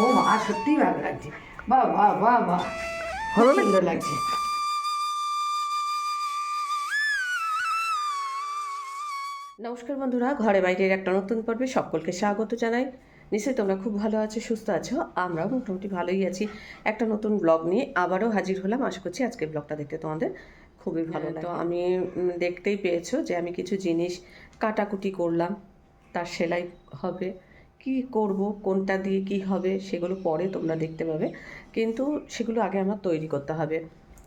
ও মা সত্যিই ভালো লাগছে। বাহ বাহ বাহ বাহ ভালো সুন্দর লাগছে। নমস্কার বন্ধুরা ঘরে বাইরের একটা নতুন পর্বে সকলকে স্বাগত জানাই। নিশ্চয়ই তোমরা খুব ভালো আছো সুস্থ আছো আমরাও মোটামুটি ভালোই আছি। একটা নতুন ব্লগ নিয়ে আবারও হাজির হলাম। আশা করছি আজকের ব্লগটা দেখতে তোমাদের খুবই ভালো তো আমি দেখতেই পেয়েছ যে আমি কিছু জিনিস কাটাকুটি করলাম তার সেলাই হবে। কি করব, কোনটা দিয়ে কি হবে, সেগুলো পরে তোমরা দেখতে পাবে। কিন্তু সেগুলো আগে আমার তৈরি করতে হবে।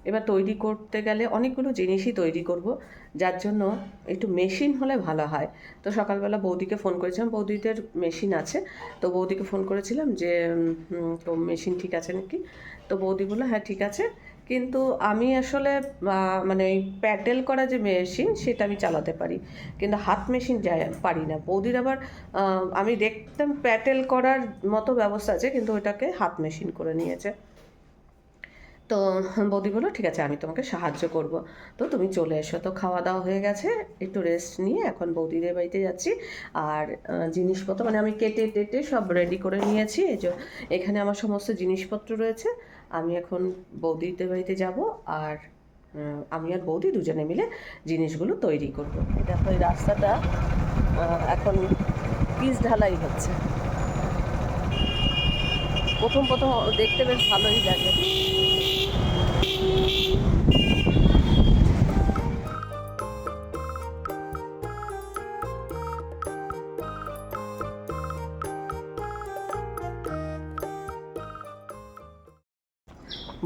এবার তৈরি করতে গেলে অনেকগুলো জিনিসই তৈরি করব, যার জন্য একটু মেশিন হলে ভালো হয়। তো সকালবেলা বৌদিকে ফোন করেছিলাম, বৌদিদের মেশিন আছে। তো বৌদিকে ফোন করেছিলাম যে তো মেশিন ঠিক আছে নাকি? তো বৌদি বলল হ্যাঁ ঠিক আছে। কিন্তু আমি আসলে মানে ওই প্যাডেল করা যে মেশিন, সেটা আমি চালাতে পারি। কিন্তু হাত মেশিন যাই, পারি না। বৌদির আবার আমি দেখতাম প্যাডেল করার মতো ব্যবস্থা আছে, কিন্তু ওটাকে হাত মেশিন করে নিয়েছে। তো বৌদি বলল, ঠিক আছে, আমি তোমাকে সাহায্য করব। তো তুমি চলে এসো। তো খাওয়া দাওয়া হয়ে গেছে, একটু রেস্ট নিয়ে এখন বৌদিদের বাড়িতে যাচ্ছি। আর জিনিসপত্র মানে আমি কেটে টেটে সব রেডি করে নিয়েছি। এই যে, এখানে আমার সমস্ত জিনিসপত্র রয়েছে। আমি এখন বৌদিদের বাড়িতে যাব আর আমি আর বৌদি দুজনে মিলে জিনিসগুলো তৈরি করব। দেখো, এই রাস্তাটা এখন পিস ঢালাই হচ্ছে। প্রথম প্রথম দেখতে বেশ ভালোই লাগে।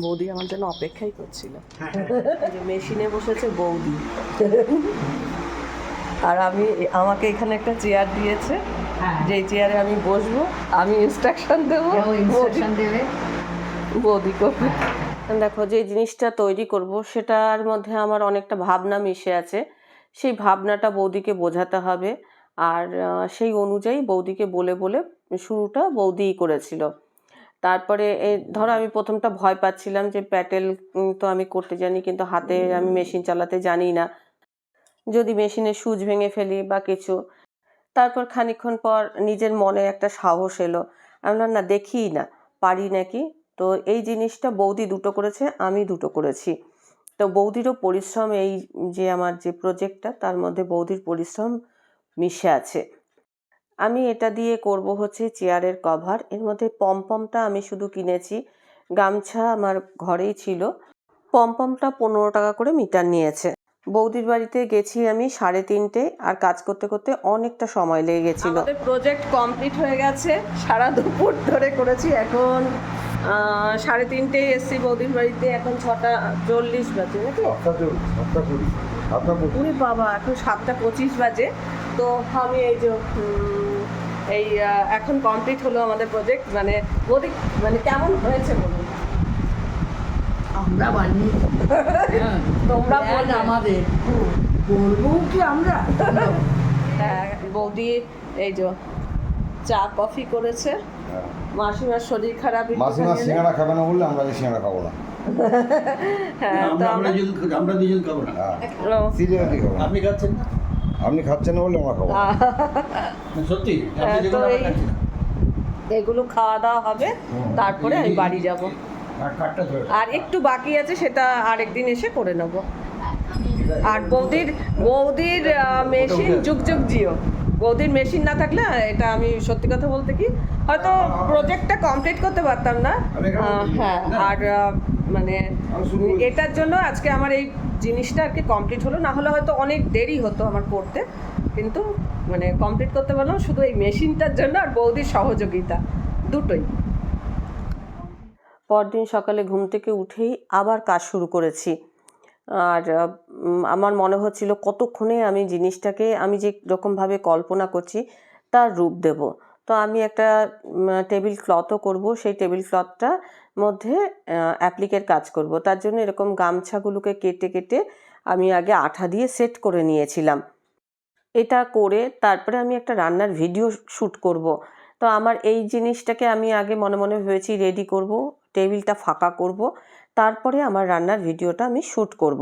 বৌদি আমার জন্য অপেক্ষাই করছিল। মেশিনে বসেছে বৌদি। আর আমি আমাকে এখানে একটা চেয়ার দিয়েছে। হ্যাঁ। যেই চেয়ারে আমি বসবো আমি ইনস্ট্রাকশন দেবো। ইনস্ট্রাকশন দেবে? বৌদি করবে। দেখো যে জিনিসটা তৈরি করব সেটার মধ্যে আমার অনেকটা ভাবনা মিশে আছে। সেই ভাবনাটা বৌদিকে বোঝাতে হবে। আর সেই অনুযায়ী বৌদিকে বলে বলে শুরুটা বৌদিই করেছিল। তারপরে এই ধরো আমি প্রথমটা ভয় পাচ্ছিলাম যে প্যাটেল তো আমি করতে জানি কিন্তু হাতে আমি মেশিন চালাতে জানি না। যদি মেশিনের সুচ ভেঙে ফেলি বা কিছু তারপর খানিকক্ষণ পর নিজের মনে একটা সাহস এলো। আমি বললাম, না দেখি না পারি নাকি? তো এই জিনিসটা বৌদি দুটো করেছে আমি দুটো করেছি। তো বৌদিরও পরিশ্রম এই যে আমার যে প্রজেক্টটা তার মধ্যে বৌদির পরিশ্রম মিশে আছে। আমি এটা দিয়ে করব হচ্ছে চেয়ারের কভার। এর মধ্যে পমপমটা আমি শুধু কিনেছি। গামছা আমার ঘরেই ছিল। পমপমটা পনেরো টাকা করে মিটার নিয়েছে। বৌদির বাড়িতে গেছি আমি সাড়ে তিনটে আর কাজ করতে করতে অনেকটা সময় লেগে গেছিল। প্রজেক্ট কমপ্লিট হয়ে গেছে। সারা দুপুর ধরে করেছি। এখন সাড়ে তিনটে এসছি বৌদির বাড়িতে। এখন ছটা চল্লিশ বাজে নাকি? বাবা এখন সাতটা পঁচিশ বাজে। তো আমি এই যে এই এখন কমপ্লিট হলো আমাদের প্রজেক্ট মানে বৌদি মানে কেমন হয়েছে বলুন? আমরা বানিয়ে তোমরা বলবে। আমাদের। বলব কি আমরা? হ্যাঁ বৌদি এই যে চা কফি করেছে। মাসিমার শরীর খারাপ মাসিমা সিঙ্গারা খাবে না বললে আমরা সিঙ্গারা খাব না। হ্যাঁ আমরা দুজন হ্যাঁ। খাব না। আপনি খাচ্ছেন না? আপনি খাচ্ছেন না বললে আমরা খাব। সত্যি হ্যাঁ, তো এই- এগুলো খাওয়া দাওয়া হবে তারপরে আমি বাড়ি যাব। আর একটু বাকি আছে সেটা আরেকদিন এসে করে নেব। আর বৌদির বৌদির মেশিন যুগ যুগ জিও। বৌদির মেশিন না থাকলে এটা আমি সত্যি কথা বলতে কি হয়তো প্রজেক্টটা কমপ্লিট করতে পারতাম না। হ্যাঁ আর মানে এটার জন্য আজকে আমার এই জিনিসটা আর কি কমপ্লিট হলো। না হলে হয়তো অনেক দেরি হতো আমার করতে কিন্তু মানে কমপ্লিট করতে পারলাম শুধু এই মেশিনটার জন্য আর বৌদির সহযোগিতা দুটোই। পরদিন সকালে ঘুম থেকে উঠেই আবার কাজ শুরু করেছি। আর আমার মনে হচ্ছিল কতক্ষণে আমি জিনিসটাকে আমি যে রকমভাবে কল্পনা করছি তার রূপ দেব। তো আমি একটা টেবিল ক্লথও করব। সেই টেবিল ক্লথটা মধ্যে অ্যাপ্লিকের কাজ করব। তার জন্য এরকম গামছাগুলোকে কেটে কেটে আমি আগে আঠা দিয়ে সেট করে নিয়েছিলাম। এটা করে তারপরে আমি একটা রান্নার ভিডিও শ্যুট করব। তো আমার এই জিনিসটাকে আমি আগে মনে মনে ভেবেছি রেডি করব টেবিলটা ফাঁকা করব, তারপরে আমার রান্নার ভিডিওটা আমি শ্যুট করব।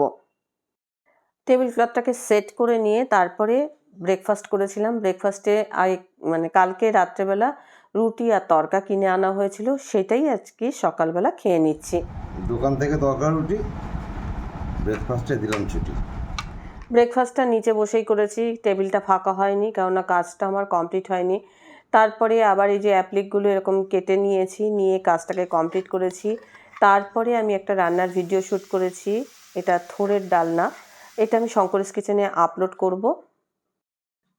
টেবিল ক্লথটাকে সেট করে নিয়ে তারপরে ব্রেকফাস্ট করেছিলাম। ব্রেকফাস্টে মানে কালকে রাত্রেবেলা রুটি আর তরকা কিনে আনা হয়েছিল সেটাই আজকে সকালবেলা খেয়ে নিচ্ছি। দোকান থেকে দরকার রুটি ব্রেকফাস্টে দিলাম ছুটি। ব্রেকফাস্টটা নিচে বসেই করেছি টেবিলটা ফাঁকা হয়নি কেননা কাজটা আমার কমপ্লিট হয়নি। তারপরে আবার এই যে অ্যাপ্লিকগুলো এরকম কেটে নিয়েছি নিয়ে কাজটাকে কমপ্লিট করেছি। তারপরে আমি একটা রান্নার ভিডিও শ্যুট করেছি এটা থোরের ডালনা। এটা আমি শঙ্করেশ কিচেনে আপলোড করব।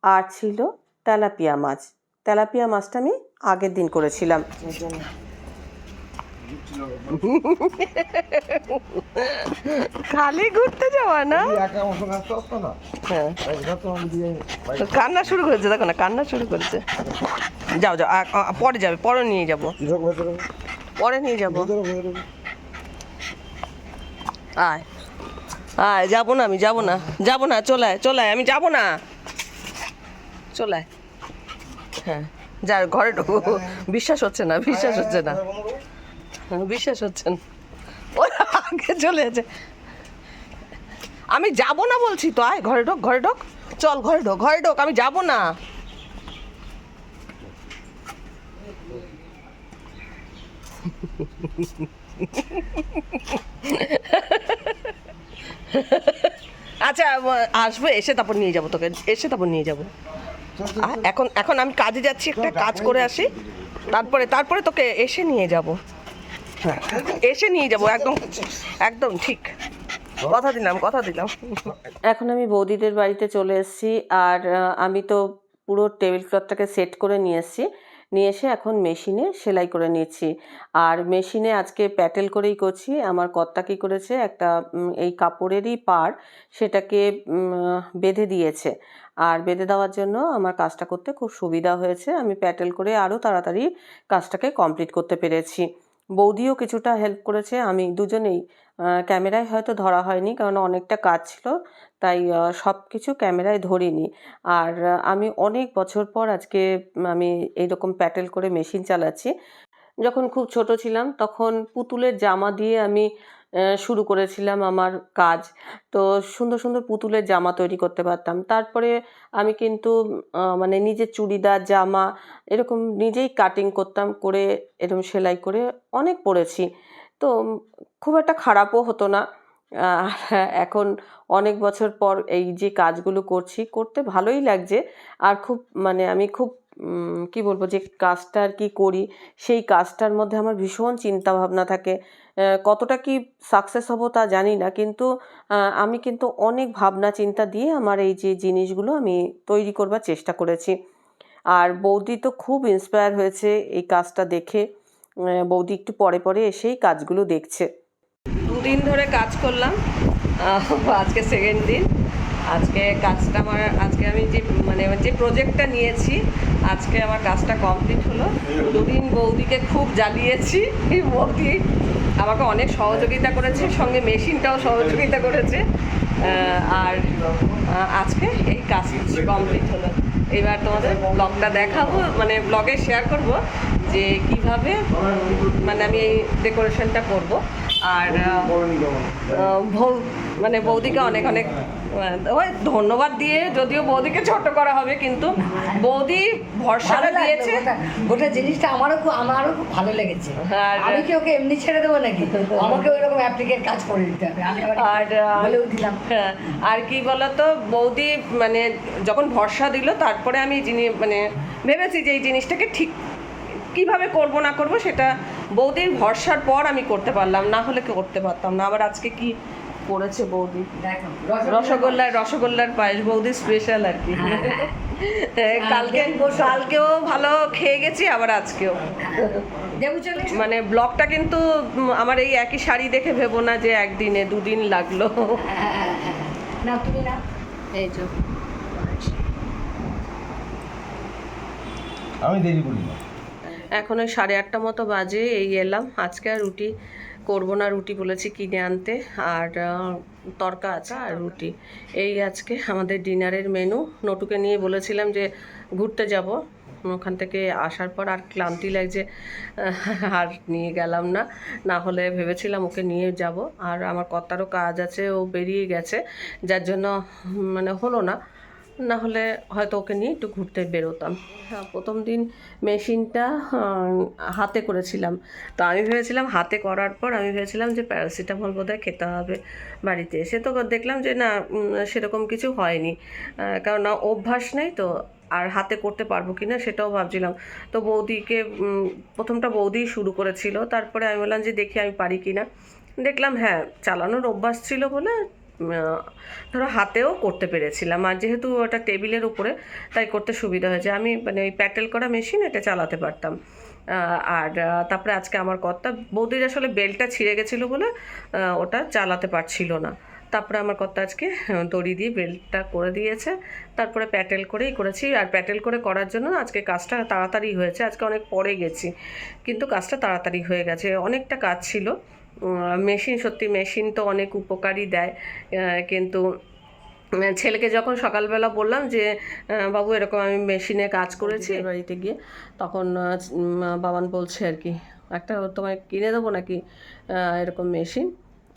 আর ছিল তেলাপিয়া মাছ। তেলাপিয়া মাছটা আমি আগের দিন করেছিলাম। খালি ঘুরতে যাওয়া না? হ্যাঁ। আমি কান্না শুরু করেছে দেখো না কান্না শুরু করেছে। যাও যাও পরে যাবে পরে নিয়ে যাব। পরে নিয়ে যাব। আয় আয় যাব না আমি যাব না যাব না চলে আয় চলে আয় আমি যাব না। চলে আয়। হ্যাঁ। যা ঘরে ঢুকো বিশ্বাস হচ্ছে না, বিশ্বাস হচ্ছে না। বিশ্বাস হচ্ছে না। ও আগে চলে আছে আমি যাব না বলছি তো, আয়, ঘরে ঢোক ঘরে ঢোক। চল, ঘরে ঢোক ঘরে ঢোক, আমি যাব না। আচ্ছা আসব, এসে তারপর নিয়ে যাব তোকে, এসে তারপর নিয়ে যাব। এখন এখন আমি কাজে যাচ্ছি একটা কাজ করে আসি। তারপরে তারপরে তোকে এসে নিয়ে যাব। এসে নিয়ে যাব একদম একদম ঠিক। কথা দিলাম কথা দিলাম। এখন আমি বৌদিদের বাড়িতে চলে এসেছি আর আমি তো পুরো টেবিল ক্লথটাকে সেট করে নিয়ে এসেছি। নিয়ে এসে এখন মেশিনে সেলাই করে নিচ্ছি আর মেশিনে আজকে প্যাটেল করেই করছি। আমার কর্তা কী করেছে একটা এই কাপড়েরই পার সেটাকে বেঁধে দিয়েছে। আর বেঁধে দেওয়ার জন্য আমার কাজটা করতে খুব সুবিধা হয়েছে। আমি প্যাটেল করে আরও তাড়াতাড়ি কাজটাকে কমপ্লিট করতে পেরেছি। বৌদিও কিছুটা হেল্প করেছে। আমি দুজনেই ক্যামেরায় হয়তো ধরা হয়নি কারণ অনেকটা কাজ ছিল, তাই সব কিছু ক্যামেরায় ধরিনি। আর আমি অনেক বছর পর আজকে আমি এইরকম প্যাটেল করে মেশিন চালাচ্ছি। যখন খুব ছোট ছিলাম তখন পুতুলের জামা দিয়ে আমি শুরু করেছিলাম আমার কাজ। তো সুন্দর সুন্দর পুতুলের জামা তৈরি করতে পারতাম। তারপরে আমি কিন্তু মানে নিজের চুড়িদার, জামা এরকম নিজেই কাটিং করতাম, করে এরকম সেলাই করে অনেক পরেছি তো খুব একটা খারাপও হতো না। এখন অনেক বছর পর এই যে কাজগুলো করছি, করতে ভালোই লাগছে। আর খুব মানে আমি খুব কি বলব, যে কাজটা আর কি করি, সেই কাজটার মধ্যে আমার ভীষণ চিন্তা ভাবনা থাকে কতটা কি সাকসেস হব তা জানি না, কিন্তু আমি কিন্তু অনেক ভাবনা চিন্তা দিয়ে আমার এই যে জিনিসগুলো আমি তৈরি করবার চেষ্টা করেছি। আর বৌদি তো খুব ইন্সপায়ার হয়েছে এই কাজটা দেখে। বৌদি একটু পরে পরে এসেই কাজগুলো দেখছে। দুদিন ধরে কাজ করলাম আজকে সেকেন্ড দিন। আজকে কাজটা আমার, আজকে আমি যে মানে যে প্রজেক্টটা নিয়েছি, আজকে আমার কাজটা কমপ্লিট হলো। দুদিন বৌদিকে খুব জ্বালিয়েছি বৌদি আমাকে অনেক সহযোগিতা করেছে, সঙ্গে মেশিনটাও সহযোগিতা করেছে। আর আজকে এই কাজ কমপ্লিট হলো। এবার তোমাদের ব্লগটা দেখাবো মানে ব্লগে শেয়ার করব যে কীভাবে মানে আমি এই ডেকোরেশনটা করব। আর মানে বৌদিকে অনেক অনেক ওই ধন্যবাদ দিয়ে যদিও বৌদিকে ছোট করা হবে কিন্তু বৌদি ভরসাটা দিয়েছে। গোটা- গোটা জিনিসটা আমারও খুব আমারও খুব ভালো লেগেছে। আমি কি ওকে এমনি ছেড়ে দেবো নাকি? আমাকে ওই রকম অ্যাপ্লিকের কাজ করে দিতে হবে। আর বলেও দিলাম। হ্যাঁ, আর কি বলতো বৌদি মানে যখন ভরসা দিল তারপরে আমি যিনি মানে ভেবেছি যে এই জিনিসটাকে ঠিক কীভাবে করব না করব সেটা বৌদির ভরসার পর আমি করতে পারলাম না হলে করতে পারতাম না। আবার আজকে কি করেছে বৌদি। দেখো রসগোল্লার রসগোল্লার পায়েস বৌদি স্পেশাল আর কি। হ্যাঁ, কালকে কালকেও ভালো খেয়ে গেছি আবার আজকেও। মানে ব্লগটা কিন্তু আমার এই একই শাড়ি দেখে ভেবো না যে একদিনে দুদিন লাগল। না তুমি না এই যে। আমি দেরি করি না। এখন ওই সাড়ে আটটা মতো বাজে এই এলাম। আজকে আর রুটি করব না, রুটি বলেছি কিনে আনতে। আর তরকা আছে আর রুটি। এই আজকে আমাদের ডিনারের মেনু। নটুকে নিয়ে বলেছিলাম যে ঘুরতে যাব। ওখান থেকে আসার পর আর ক্লান্তি লাগছে আর নিয়ে গেলাম না। না হলে ভেবেছিলাম ওকে নিয়ে যাব। আর আমার কর্তারও কাজ আছে, ও বেরিয়ে গেছে। যার জন্য মানে হলো না। না হলে হয়তো ওকে নিয়ে একটু ঘুরতে বেরোতাম। হ্যাঁ প্রথম দিন মেশিনটা হাতে করেছিলাম। তো আমি ভেবেছিলাম হাতে করার পর আমি ভেবেছিলাম যে প্যারাসিটামল বোধহয় খেতে হবে বাড়িতে। এসে তো দেখলাম যে না সেরকম কিছু হয়নি। কেননা অভ্যাস নেই তো, আর হাতে করতে পারব কি না সেটাও ভাবছিলাম। তো বৌদিকে প্রথমটা বৌদি শুরু করেছিল। তারপরে আমি বললাম যে দেখি আমি পারি কি না দেখলাম হ্যাঁ চালানোর অভ্যাস ছিল বলে ধরো হাতেও করতে পেরেছিলাম। আর যেহেতু ওটা টেবিলের উপরে, তাই করতে সুবিধা হয়েছে। আমি মানে ওই প্যাটেল করা মেশিন এটা চালাতে পারতাম। আর তারপরে আজকে আমার কর্তা, বৌদির আসলে বেলটা ছিঁড়ে গেছিল বলে ওটা চালাতে পারছিল না। তারপরে আমার কর্তা আজকে দড়ি দিয়ে বেল্টটা করে দিয়েছে। তারপরে প্যাটেল করেই করেছি। আর প্যাটেল করে করার জন্য আজকে কাজটা তাড়াতাড়ি হয়েছে। আজকে অনেক পরে গেছি। কিন্তু কাজটা তাড়াতাড়ি হয়ে গেছে। অনেকটা কাজ ছিল। মেশিন সত্যি মেশিন তো অনেক উপকারই দেয়। কিন্তু ছেলেকে যখন সকালবেলা বললাম যে বাবু এরকম আমি মেশিনে কাজ করেছি। বাড়িতে গিয়ে তখন বাবান বলছে আর কি একটা তোমায় কিনে দেবো নাকি? এরকম মেশিন।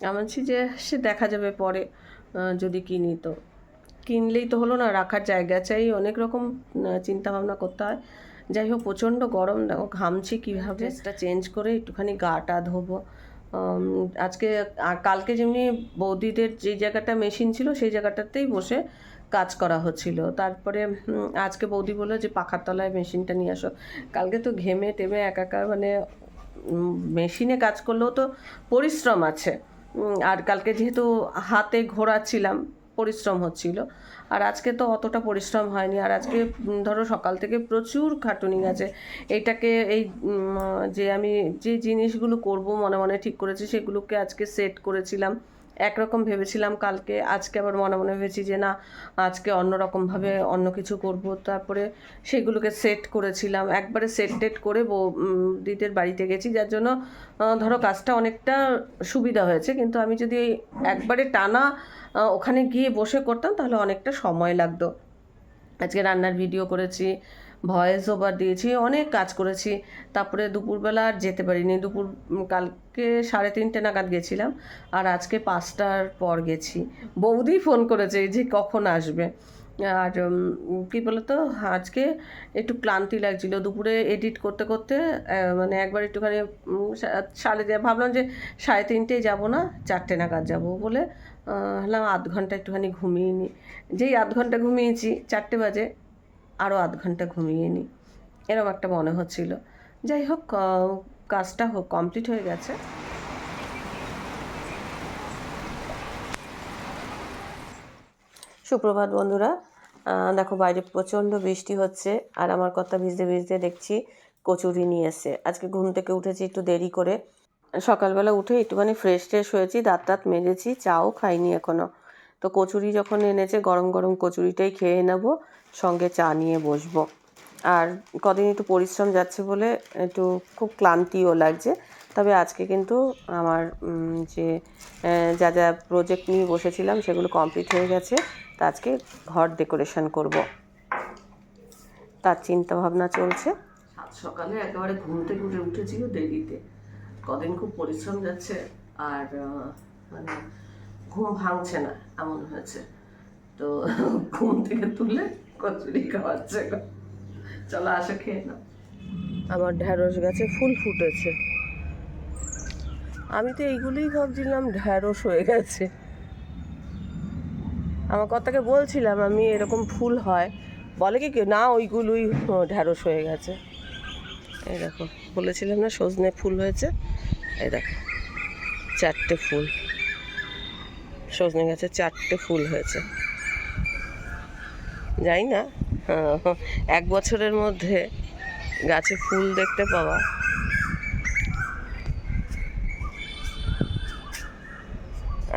আমি বলছি যে সে দেখা যাবে পরে যদি কিনি তো। কিনলেই তো হলো না রাখার জায়গা চাই অনেক রকম চিন্তা ভাবনা করতে হয়। যাই হোক প্রচণ্ড গরম দেখো ঘামছি কীভাবে। সেটা চেঞ্জ করে একটুখানি গাটা ধোবো। আজকে কালকে যেমনি বৌদিদের যে জায়গাটা মেশিন ছিল, সেই জায়গাটাতেই বসে কাজ করা হচ্ছিল। তারপরে আজকে বৌদি বলল যে, পাখার তলায় মেশিনটা নিয়ে আসো। কালকে তো ঘেমে টেমে একাকার মানে মেশিনে কাজ করলেও তো পরিশ্রম আছে। আর কালকে যেহেতু হাতে ঘোরাচ্ছিলাম পরিশ্রম হচ্ছিল। আর আজকে তো অতটা পরিশ্রম হয়নি। আর আজকে ধরো সকাল থেকে প্রচুর খাটুনি আছে এইটাকে, এই যে আমি যে জিনিসগুলো করব মনে মনে ঠিক করেছি, সেগুলোকে আজকে সেট করেছিলাম। একরকম ভেবেছিলাম কালকে, আজকে আবার মনে মনে ভেবেছি যে না, আজকে অন্য অন্যরকমভাবে অন্য কিছু করব। তারপরে সেগুলোকে সেট করেছিলাম। একবারে সেট টেট করে দিদির বাড়িতে গেছি, যার জন্য ধরো কাজটা অনেকটা সুবিধা হয়েছে। কিন্তু আমি যদি একবারে টানা ওখানে গিয়ে বসে করতাম, তাহলে অনেকটা সময় লাগতো। আজকে রান্নার ভিডিও করেছি ভয়েস ওভার দিয়েছি অনেক কাজ করেছি। তারপরে দুপুরবেলা আর যেতে পারিনি। দুপুর কালকে সাড়ে তিনটে নাগাদ গেছিলাম আর আজকে পাঁচটার পর গেছি। বৌদি ফোন করেছে যে কখন আসবে। আর কী বলতো আজকে একটু ক্লান্তি লাগছিল। দুপুরে এডিট করতে করতে মানে একবার একটুখানি সাড়ে ভাবলাম যে সাড়ে তিনটেয় যাব না চারটে নাগাদ যাব বলে আহ, ভাবলাম আধ ঘণ্টা একটুখানি ঘুমিয়ে নিই যেই আধ ঘণ্টা ঘুমিয়েছি চারটে বাজে আরও আধ ঘণ্টা ঘুমিয়ে নিই এরকম একটা মনে হচ্ছিল। যাই হোক কাজটা হোক, কমপ্লিট হয়ে গেছে। সুপ্রভাত বন্ধুরা দেখো বাইরে প্রচণ্ড বৃষ্টি হচ্ছে, আর আমার কথা ভিজতে ভিজতে দেখছি কচুরি নিয়ে এসে আজকে ঘুম থেকে উঠেছি একটু দেরি করে। সকালবেলা উঠে একটুখানি ফ্রেশ ট্রেশ হয়েছি, দাঁত দাঁত মেজেছি, চাও খাইনি এখনও তো কচুরি যখন এনেছে, গরম গরম কচুরিটাই খেয়ে নেব। সঙ্গে চা নিয়ে বসবো। আর কদিন একটু পরিশ্রম যাচ্ছে বলে একটু খুব ক্লান্তিও লাগছে। তবে আজকে কিন্তু আমার যে যা যা প্রজেক্ট নিয়ে বসেছিলাম সেগুলো কমপ্লিট হয়ে গেছে। তা আজকে ঘর ডেকোরেশন করব। তার চিন্তা ভাবনা চলছে সকালে একেবারে ঘুম থেকে উঠে উঠেছিল দেরিতে। কদিন খুব পরিশ্রম যাচ্ছে আর মানে ঘুম ভাঙছে না, এমন হয়েছে। তো ঘুম থেকে তুলে কচুরি খাওয়াচ্ছে। চলো আসো খেয়ে নাও। আমার ঢ্যাঁড়স গাছে ফুল ফুটেছে। আমি তো এইগুলোই ভাবছিলাম ঢ্যাঁড়স হয়ে গেছে। আমার কথাকে বলছিলাম আমি এরকম ফুল হয়। বলে কি কি, না ওইগুলোই ঢ্যাঁড়স হয়ে গেছে। এই দেখো বলেছিলাম না সজনে ফুল হয়েছে। এই দেখো চারটে ফুল। সজনে গাছে চারটে ফুল হয়েছে। যাই না। হ্যাঁ, এক বছরের মধ্যে গাছে ফুল দেখতে পাওয়া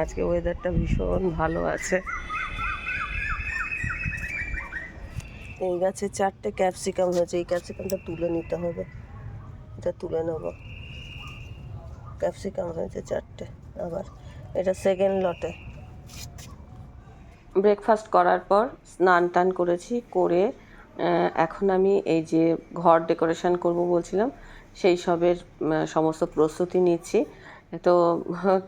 আজকে ওয়েদারটা ভীষণ ভালো আছে। এই গাছে চারটে ক্যাপসিকাম হয়েছে এই ক্যাপসিকামটা তুলে নিতে হবে। এটা তুলে নেব। ক্যাপসিকাম হয়েছে চারটে আবার এটা সেকেন্ড লটে ব্রেকফাস্ট করার পর স্নান টান করেছি, করে এখন আমি এই যে ঘর ডেকোরেশন করব বলছিলাম, সেই সবের সমস্ত প্রস্তুতি নিচ্ছি। তো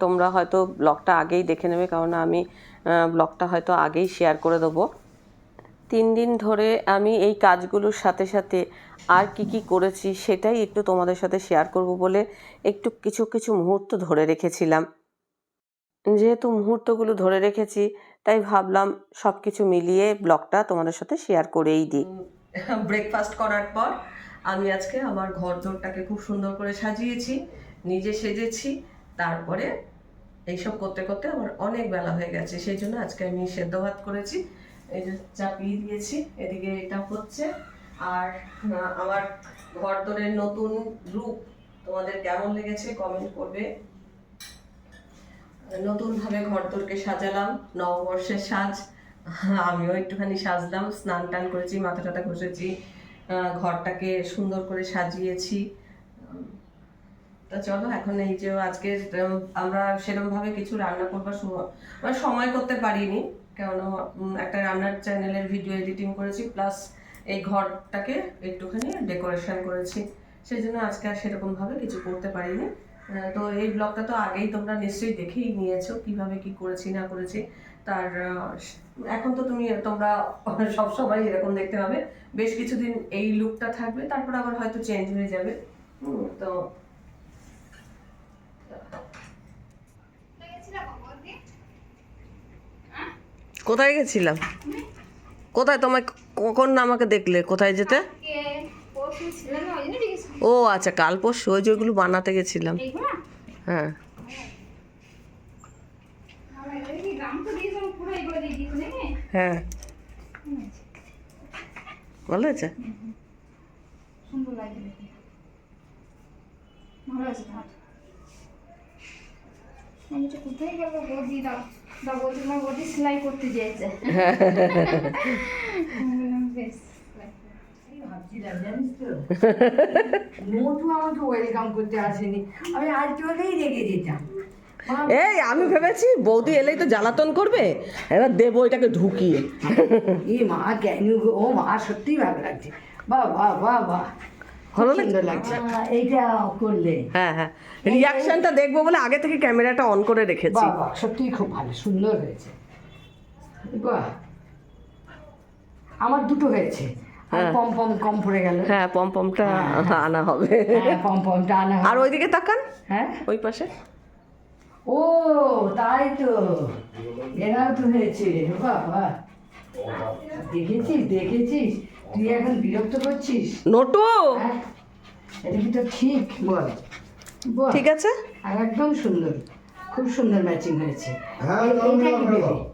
তোমরা হয়তো ব্লগটা আগেই দেখে নেবে, কারণ আমি ব্লগটা হয়তো আগেই শেয়ার করে দেবো। তিন দিন ধরে আমি এই কাজগুলোর সাথে সাথে আর কি কি করেছি সেটাই একটু তোমাদের সাথে শেয়ার করব বলে একটু কিছু কিছু মুহূর্ত ধরে রেখেছিলাম। যেহেতু মুহূর্তগুলো ধরে রেখেছি তাই ভাবলাম সব কিছু মিলিয়ে ব্লগটা তোমাদের সাথে শেয়ার করেই দিই। ব্রেকফাস্ট করার পর আমি আজকে আমার ঘর দোরটাকে খুব সুন্দর করে সাজিয়েছি, নিজে সেজেছি, তারপরে এইসব করতে করতে আমার অনেক বেলা হয়ে গেছে, সেই জন্য আজকে আমি সেদ্ধ ভাত করেছি, এই যে চাপিয়ে দিয়েছি, এদিকে এটা হচ্ছে। আর আমার ঘর দোরের নতুন রূপ তোমাদের কেমন লেগেছে কমেন্ট করবে। নতুনভাবে ঘরদোরকে সাজালাম নববর্ষের সাজ। আমিও একটুখানি সাজলাম স্নান টান করেছি মাথা টাথা ঘষেছি ঘরটাকে সুন্দর করে সাজিয়েছি। তা চলো এখন এই যে আজকে আমরা সেরকমভাবে কিছু রান্না করবার সময় মানে সময় করতে পারিনি উম, একটা রান্নার চ্যানেলের ভিডিও এডিটিং করেছি প্লাস এই ঘরটাকে একটুখানি ডেকোরেশন করেছি। সেই জন্য আজকে আর সেরকমভাবে কিছু করতে পারিনি। তো এই ব্লগটা তো আগেই তোমরা নিশ্চয়ই দেখেই নিয়েছো কীভাবে কি করেছি না করেছি। তার এখন তো তুমি তোমরা সব সময় এরকম দেখতে পাবে। বেশ কিছুদিন এই লুকটা থাকবে তারপর আবার হয়তো চেঞ্জ হয়ে যাবে। তো কোথায় গেছিলাম? কোথায় তোমায় কখন আমাকে দেখলে? কোথায় যেতে? ও আচ্ছা কাল পরশু ওই যে ওইগুলো বানাতে গেছিলাম। হ্যাঁ। হ্যাঁ। ভালো কোথায় গেল বৌদি দাও দাও বৌদি সেলাই করতে বেশ ভাবছিলাম জানিস তো মোটু আমাকে ওয়েলকাম করতে আসেনি। আমি চলেই যেতাম। এই আমি ভেবেছি বৌদি এলেই তো জ্বালাতন করবে। এবার দেবো এটাকে ঢুকিয়ে। এ মা কেন গো? ও মা সত্যিই ভালো লাগছে। বাহ বাহ বাহ বাহ। ভালো লাগছে? এইটা করলে। হ্যাঁ হ্যাঁ। রিয়াকশনটা দেখব বলে আগে থেকে ক্যামেরাটা অন করে রেখেছি। বাহ সত্যিই খুব ভালো সুন্দর হয়েছে। বাহ। আমার দুটো হয়েছে। আর হ্যাঁ। পম পম কম পড়ে গেল। হ্যাঁ পমপমটা আনা হবে। হ্যাঁ পম পমটা আনা আর ওইদিকে তাকান। হ্যাঁ? ওই পাশে। ও তাই তো। এরাও তো হয়েছে বাবা। দেখেছিস দেখেছিস? তুই এখন বিরক্ত করছিস? নোটু! হ্যাঁ? এটা কি তো ঠিক বল। বল। ঠিক আছে? আর একদম সুন্দর। খুব সুন্দর ম্যাচিং হয়েছে। হ্যাঁ।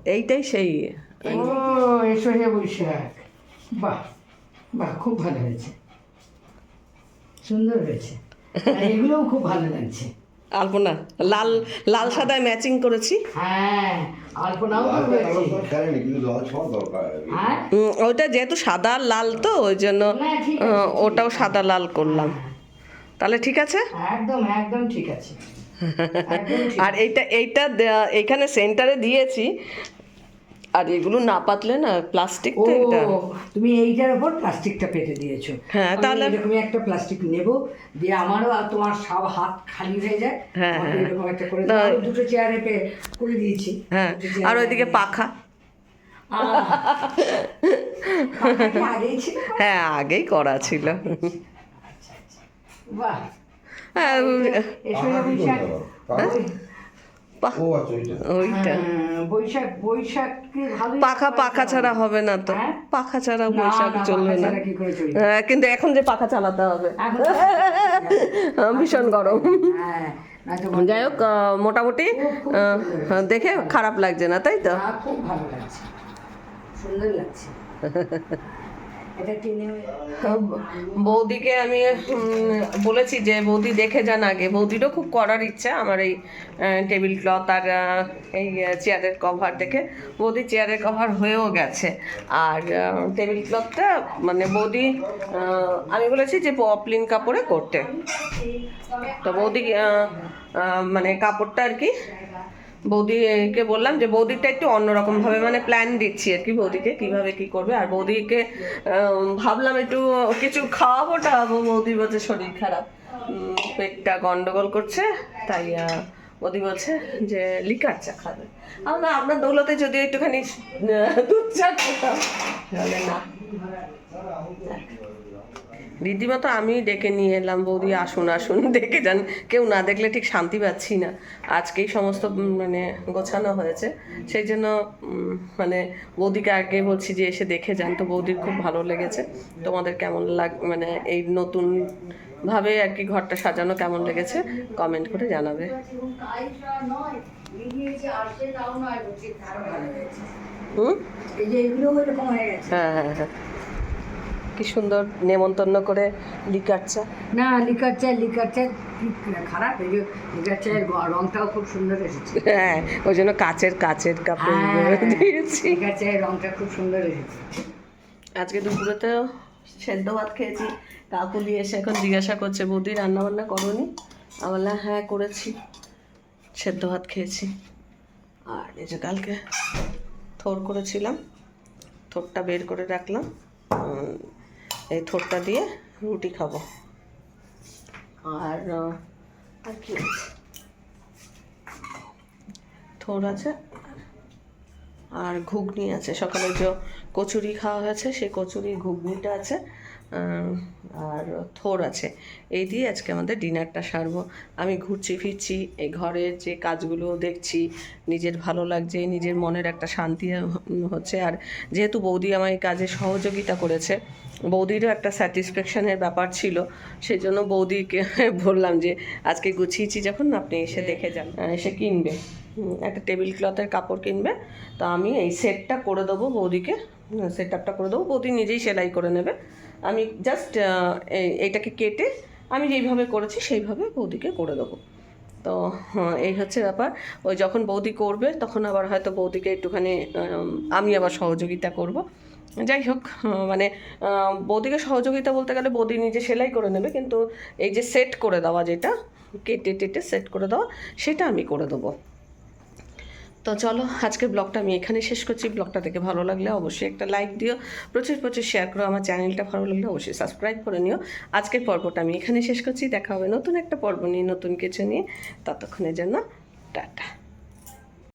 এইটাই সেই। ও এসো হে বৈশাখ। বাহ। বাহ খুব ভালো হয়েছে। সুন্দর হয়েছে। এগুলোও খুব ভালো লাগছে। আলপনা লাল লাল সাদায় ম্যাচিং করেছি। হ্যাঁ আলপনাও। হ্যাঁ। ওইটা যেহেতু সাদা আর লাল তো ওই জন্য ওটাও সাদা লাল করলাম। তাহলে ঠিক আছে? একদম একদম ঠিক আছে। আর এইটা এইটা এইখানে সেন্টারে দিয়েছি। আর এগুলো না পাতলে না প্লাস্টিক তো এটা। তুমি এইটার উপর প্লাস্টিকটা পেতে দিয়েছ। হ্যাঁ, আমি তাহলে- এরকমই একটা প্লাস্টিক নেব দিয়ে আমারও আর তোমার সব হাত খালি হয়ে যায়। হ্যাঁ, হ্যাঁ। এরকম একটা করে দুটো চেয়ারে করে দিয়েছি। হ্যাঁ আর ওইদিকে পাখা। হ্যাঁ আগেই করা ছিল। বাহ। হ্যাঁ, এসো হে বৈশাখ পাখা? ও আচ্ছা, ওইটা। হ্যাঁ, বৈশাখ বৈশাখকে ভালো পাখা পাখা ছাড়া হবে। না তো? হ্যাঁ? পাখা ছাড়া বৈশাখ চলবে না? হ্যাঁ, কিন্তু এখন যে পাখা চালাতে হবে। ভীষণ গরম। হ্যাঁ যাই হোক মোটামুটি দেখে খারাপ লাগছে না তাই তো? খুব ভালো লাগছে। সুন্দর লাগছে। বৌদিকে আমি বলেছি যে বৌদি দেখে যান আগে। বৌদিরও খুব করার ইচ্ছা আমার এই টেবিল ক্লথ আর এই চেয়ারের কভার দেখে। বৌদি চেয়ারের কভার হয়েও গেছে। আর টেবিল ক্লথটা মানে বৌদি আমি বলেছি যে পপলিন কাপড়ে করতে। তো বৌদি মানে কাপড়টা আর কি বৌদিকে বললাম যে বৌদিটা একটু অন্যরকম ভাবে মানে প্ল্যান দিচ্ছি আর কি বৌদিকে, কীভাবে কি করবে। আর বৌদিকে ভাবলাম একটু কিছু খাওয়াবো, টাওয়াবো। বৌদি বলছে, শরীর খারাপ। পেটটা গন্ডগোল করছে, তাই বৌদি বলছে যে, লিকার চা খাবে। আমরা আপনার দৌলতে যদি একটুখানি দুধ চা খেতাম, তাহলে না। রীতিমতো আমি ডেকে নিয়ে এলাম বৌদি আসুন আসুন দেখে যান। কেউ না দেখলে ঠিক শান্তি পাচ্ছি না। আজকেই সমস্ত মানে গোছানো হয়েছে। সেই জন্য মানে বৌদিকে আগে বলছি যে এসে দেখে যান। তো বৌদির খুব ভালো লেগেছে। তোমাদের কেমন লাগ মানে এই নতুন ভাবে আর কি ঘরটা সাজানো কেমন লেগেছে কমেন্ট করে জানাবে। হুম? হ্যাঁ হ্যাঁ হ্যাঁ। কি সুন্দর নেমন্তন্ন করে লিকার চা না লিকার চা লিকার চা খারাপ এই যে লিকার চায়ের রংটাও খুব সুন্দর এসেছে। হ্যাঁ ওই জন্য কাচের কাচের কাপড় হ্যাঁ, দিয়েছি। লিকার চায়ের রংটা খুব সুন্দর এসেছে। আজকে দুপুরেতেও সেদ্ধ ভাত খেয়েছি কাকু কাকুলি এসে এখন জিজ্ঞাসা করছে বৌদি রান্না বান্না করনি? আমি বললাম হ্যাঁ করেছি সেদ্ধ ভাত খেয়েছি। আর এই যে কালকে থোর করেছিলাম থোরটা বের করে রাখলাম। এই থোরটা দিয়ে রুটি খাব। আর আর কি আছে? থোর আছে। আর ঘুগনি আছে। সকালে যে কচুরি খাওয়া হয়েছে সেই কচুরি ঘুগনিটা আছে। আর থোর আছে। এই দিয়ে আজকে আমাদের ডিনারটা সারবো। আমি ঘুরছি ফিরছি, এই ঘরের যে কাজগুলো দেখছি, নিজের ভালো লাগছে, নিজের মনের একটা শান্তি হচ্ছে। আর যেহেতু বৌদি এই কাজে সহযোগিতা করেছে বৌদিরও একটা স্যাটিসফ্যাকশনের ব্যাপার ছিল সেই জন্য বৌদিকে বললাম যে আজকে গুছিয়েছি যখন আপনি এসে দেখে যান। এসে কিনবে। একটা টেবিল ক্লথের কাপড় কিনবে। তো আমি এই সেটটা করে দেবো বৌদিকে। সেট আপটা করে দেবো। বৌদি নিজেই সেলাই করে নেবে। আমি জাস্ট এইটাকে কেটে আমি যেইভাবে করেছি সেইভাবে বৌদিকে করে দেবো। তো হ্যাঁ, এই হচ্ছে ব্যাপার। ওই যখন বৌদি করবে তখন আবার হয়তো বৌদিকে একটুখানি আমি আবার সহযোগিতা করব। যাই হোক মানে বৌদিকে সহযোগিতা বলতে গেলে বৌদি নিজে সেলাই করে নেবে, কিন্তু এই যে সেট করে দেওয়া যেটা, কেটে টেটে সেট করে দেওয়া, সেটা আমি করে দেবো। তো চলো আজকে ব্লগটা আমি এখানে শেষ করছি। ব্লগটা দেখে ভালো লাগলে অবশ্যই একটা লাইক দিও। প্রচুর প্রচুর শেয়ার করো। আমার চ্যানেলটা ভালো লাগলে অবশ্যই সাবস্ক্রাইব করে নিও। আজকের পর্বটা আমি এখানে শেষ করছি। দেখা হবে নতুন একটা পর্ব নিয়ে, নতুন কিছু নিয়ে। ততক্ষণের জন্য, টাটা।